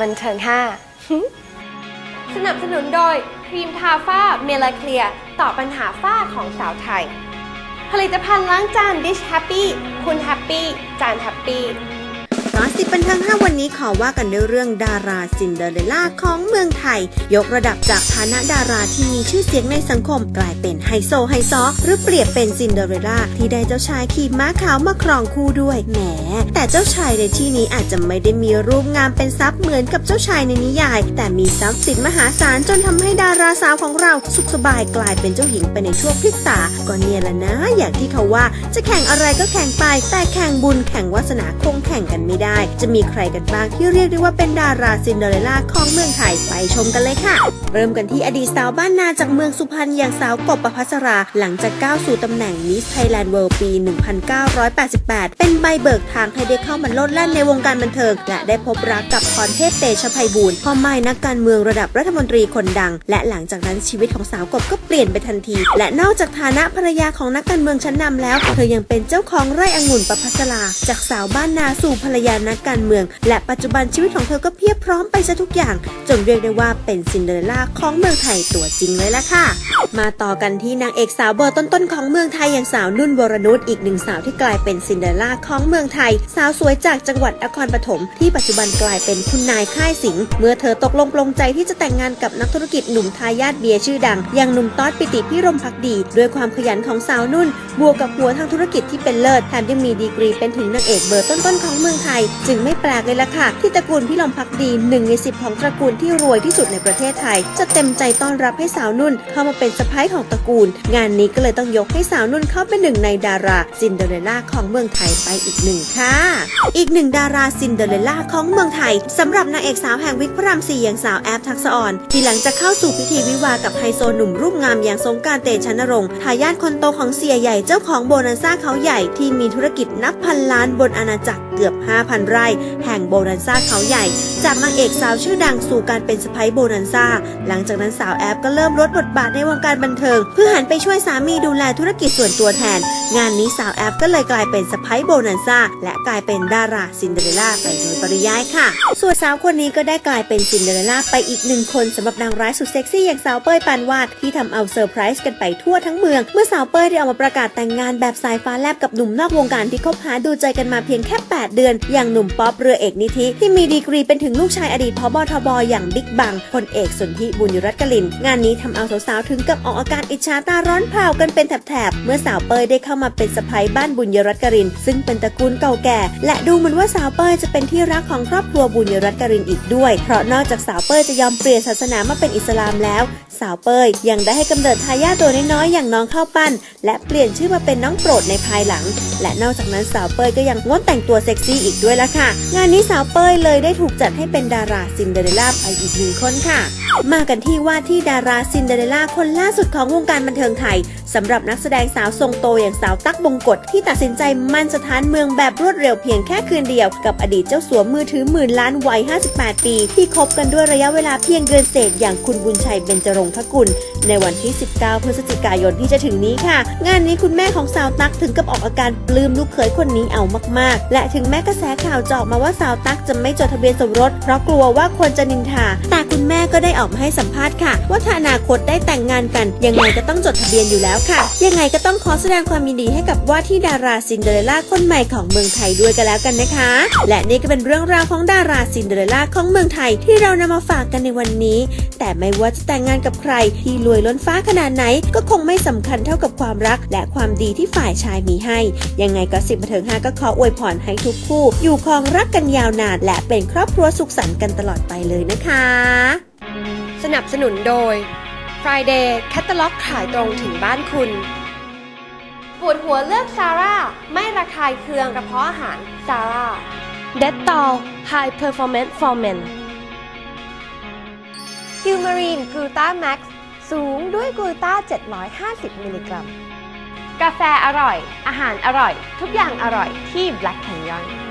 บันเทิง 5 สนับสนุนโดย ครีมทาฝ้าเมลาเคลียตอบปัญหาฝ้าของสาวไทย ผลิตภัณฑ์ล้างจาน Dish Happy คุณแฮปปี้จานแฮปปี้ สิบบันเทิง5วันนี้ขอว่ากันด้วยเรื่องดาราซินเดอเรลล่าของเมืองไทย ยกระดับจากฐานะดาราที่มีชื่อเสียงในสังคมกลายเป็นไฮโซไฮซอหรือเปรียบเป็นซินเดอเรลล่าที่ได้เจ้าชายขี่ม้าขาวมาครองคู่ด้วยแหมแต่เจ้าชายในที่นี้อาจจะไม่ได้มีรูปงามเป็นทรัพย์เหมือนกับเจ้าชายในนิยาย แต่มีทรัพย์สินมหาศาลจนทำให้ดาราสาวของเราสุขสบายกลายเป็นเจ้าหญิงไปในช่วงพริบตาก็เนี่ยแหละนะ อย่างที่เขาว่าจะแข่งอะไรก็แข่งไป แต่แข่งบุญแข่งวาสนาคงแข่งกันไม่ได้จะมีใครกันบ้างที่เรียกได้ว่าเป็นดาราซินเดอเรลล่าของเมืองไทยไปชมกันเลยค่ะ เริ่มกันที่อดีตสาวบ้านนาจากเมืองสุพรรณอย่างสาวกบประพัสรา หลังจากก้าวสู่ตำแหน่งมิสไทยแลนด์เวิลด์ปี 1988 เป็นใบเบิกทางให้ได้เข้ามาโลดแล่นในวงการบันเทิง และได้พบรักกับพรเทพเตชะไพบูลย์พ่อไม้นักการเมืองระดับรัฐมนตรีคนดัง และหลังจากนั้นชีวิตของสาวกบก็เปลี่ยนไปทันที และนอกจากฐานะภรรยาของนักการเมืองชั้นนำแล้ว เธอยังเป็นเจ้าของไร่องุ่นประพัสรา จากสาวบ้านนาสู่ภรรยานักการเมือง และปัจจุบันชีวิตของเธอก็เพียบพร้อมไปซะทุกอย่างจนเรียกได้ว่าเป็นซินเดอเรลล่าของเมืองไทยตัวจริงเลยล่ะค่ะ มาต่อกันที่นางเอกสาวเบอร์ต้นๆของเมืองไทยอย่างสาวนุ่นวรนุชอีกหนึ่งสาวที่กลายเป็นซินเดอเรลล่าของเมืองไทย สาวสวยจากจังหวัดนครปฐมที่ปัจจุบันกลายเป็นคุณนายค่ายสิงห์เมื่อเธอตกลงปลงใจที่จะแต่งงานกับนักธุรกิจหนุ่มทายาทเบียร์ชื่อดัง อย่างหนุ่มต๊อดปิติพิรมพักดี ด้วยความขยันของสาวนุ่น บวกกับหัวทางธุรกิจที่เป็นเลิศแถมยังมีดีกรีเป็นถึงนางเอกเบอร์ต้นๆของเมืองไทย จึงไม่แปลกเลยล่ะค่ะ ที่ตระกูลพิรมพักดีหนึ่งในสิบของตระกูลที่รวยที่สุดในประเทศไทยจะเต็มใจต้อนรับให้สาวนุ่นเข้ามาเป็นสะพ้ายของตระกูล งานนี้ก็เลยต้องยกให้สาวนุ่นเข้าเป็นหนึ่งในดาราซินเดอเรลล่าของเมืองไทยไปอีกหนึ่งค่ะ อีกหนึ่งดาราซินเดอเรลล่าของเมืองไทยสำหรับนางเอกสาวแห่งวิกพระรามสี่อย่างสาวแอฟทักษะอ่อนที่หลังจากเข้าสู่พิธีวิวากับไฮโซหนุ่มรูปงามอย่างสงการเตชะนรงค์ทายาทคนโตของเสียใหญ่เจ้าของโบนันซ่าเขาใหญ่ที่มีธุรกิจนับพันล้านบนอาณาจักร เกือบ 5,000 ไร่ แห่งโบนันซ่าเขาใหญ่ จากนางเอกสาวชื่อดังสู่การเป็นสะใภ้โบนันซ่า หลังจากนั้นสาวแอฟก็เริ่มลดบทบาทในวงการบันเทิง เพื่อหันไปช่วยสามีดูแลธุรกิจส่วนตัวแทน งานนี้สาวแอฟก็เลยกลายเป็นสะใภ้โบนันซ่าและกลายเป็นดาราซินเดอเรลล่าไปโดยปริยายค่ะ ส่วนสาวคนนี้ก็ได้กลายเป็นซินเดอเรลล่าไปอีกหนึ่งคนสำหรับนางร้ายสุดเซ็กซี่อย่างสาวเป้ยปานวาดที่ทำเอาเซอร์ไพรส์กันไปทั่วทั้งเมือง เมื่อสาวเป้ยได้ออกมาประกาศแต่งงานแบบสายฟ้าแลบกับหนุ่มนอกวงการที่คบหาดูใจกันมาเพียงแค่8เดือน อย่างหนุ่มป๊อปเรือเอกนิธิ ที่มีดีกรีเป็นถึงลูกชายอดีตพบทบอย่างบิ๊กบังพลเอกสนธิบุญยรัตน์กลิน งานนี้ทำเอาสาวๆถึงกับออกอาการอิจฉาตาร้อนเผากันเป็นแถบๆ เมื่อสาวเปยได้เข้ามาเป็นสะใภ้บ้านบุญยรัตน์กลิน ซึ่งเป็นตระกูลเก่าแก่ และดูเหมือนว่าสาวเปยจะเป็นที่รักของครอบครัวบุญยรัตน์กลินอีกด้วย เพราะนอกจากสาวเปยจะยอมเปลี่ยนศาสนามาเป็นอิสลามแล้ว สาวเปยยังได้ให้กำเนิดทายาทตัวน้อยๆอย่างน้องข้าวปั้น และเปลี่ยนชื่อมาเป็นน้องโปรดในภายหลัง และนอกจากนั้นสาวเปยก็ยังงดแต่งตัวเซ็กซี่อีกด้วยละค่ะ งานนี้สาวเป้ยเลยได้ถูกจัดให้เป็นดาราซินเดอเรลล่าไปอีกหนึ่งคนค่ะ มากันที่ว่าที่ดาราซินเดอเรลล่าคนล่าสุดของวงการบันเทิงไทยสำหรับนักแสดงสาวทรงโตอย่างสาวตั๊กบงกฎที่ตัดสินใจมั่นสถานเมืองแบบรวดเร็วเพียงแค่คืนเดียว กับอดีตเจ้าสัวมือถือหมื่นล้านวัย 58 ปี ที่คบกันด้วยระยะเวลาเพียงเดือนเศษอย่างคุณบุญชัยเบญจรงคกุล ในวันที่ 19 พฤศจิกายนที่จะถึงนี้ค่ะ งานนี้คุณแม่ของสาวตั๊กถึงกับออกอาการปลื้มลูกเขยคนนี้เอามากๆ และถึงแม้กระแสข่าวจะออกมาว่าสาวตั๊กจะไม่จดทะเบียนสมรส เพราะกลัวว่าคนจะนินทา แต่คุณแม่ก็ได้ออกมาให้สัมภาษณ์ค่ะ ว่าถ้าอนาคตได้แต่งงานกันยังไงก็ต้องจดทะเบียนอยู่แล้วค่ะ ยังไงก็ต้องขอแสดงความยินดีให้กับว่าที่ดาราซินเดอเรลล่าคนใหม่ของเมืองไทยด้วยกันแล้วกันนะคะ และนี่ก็เป็นเรื่องราวของดาราซินเดอเรลล่าของเมืองไทยที่เรานำมาฝากกันในวันนี้ แต่ไม่ว่าจะแต่งงานกับใครที่รวยล้นฟ้าขนาดไหน ก็คงไม่สำคัญเท่ากับความรัก และความดีที่ฝ่ายชายมีให้ ยังไงก็สิบบันเทิงห้าก็ขออวยพรให้ทุกคู่ อยู่ครองรักกันยาวนาน และเป็นครอบครัวสุขสันต์กันตลอดไปเลยนะคะ สนับสนุนโดย Friday แคตตาล็อกขายตรงถึงบ้านคุณปวดหัวเลือกซาร่า ไม่ระคายเคืองกระเพาะอาหารซาร่าเดตตอล High Performance for Men คิวมารีนกลูตาแม็กซ์สูงด้วยกลูตา750 มิลลิกรัม กาแฟอร่อย อาหารอร่อย ทุกอย่างอร่อยที่ Black Canyon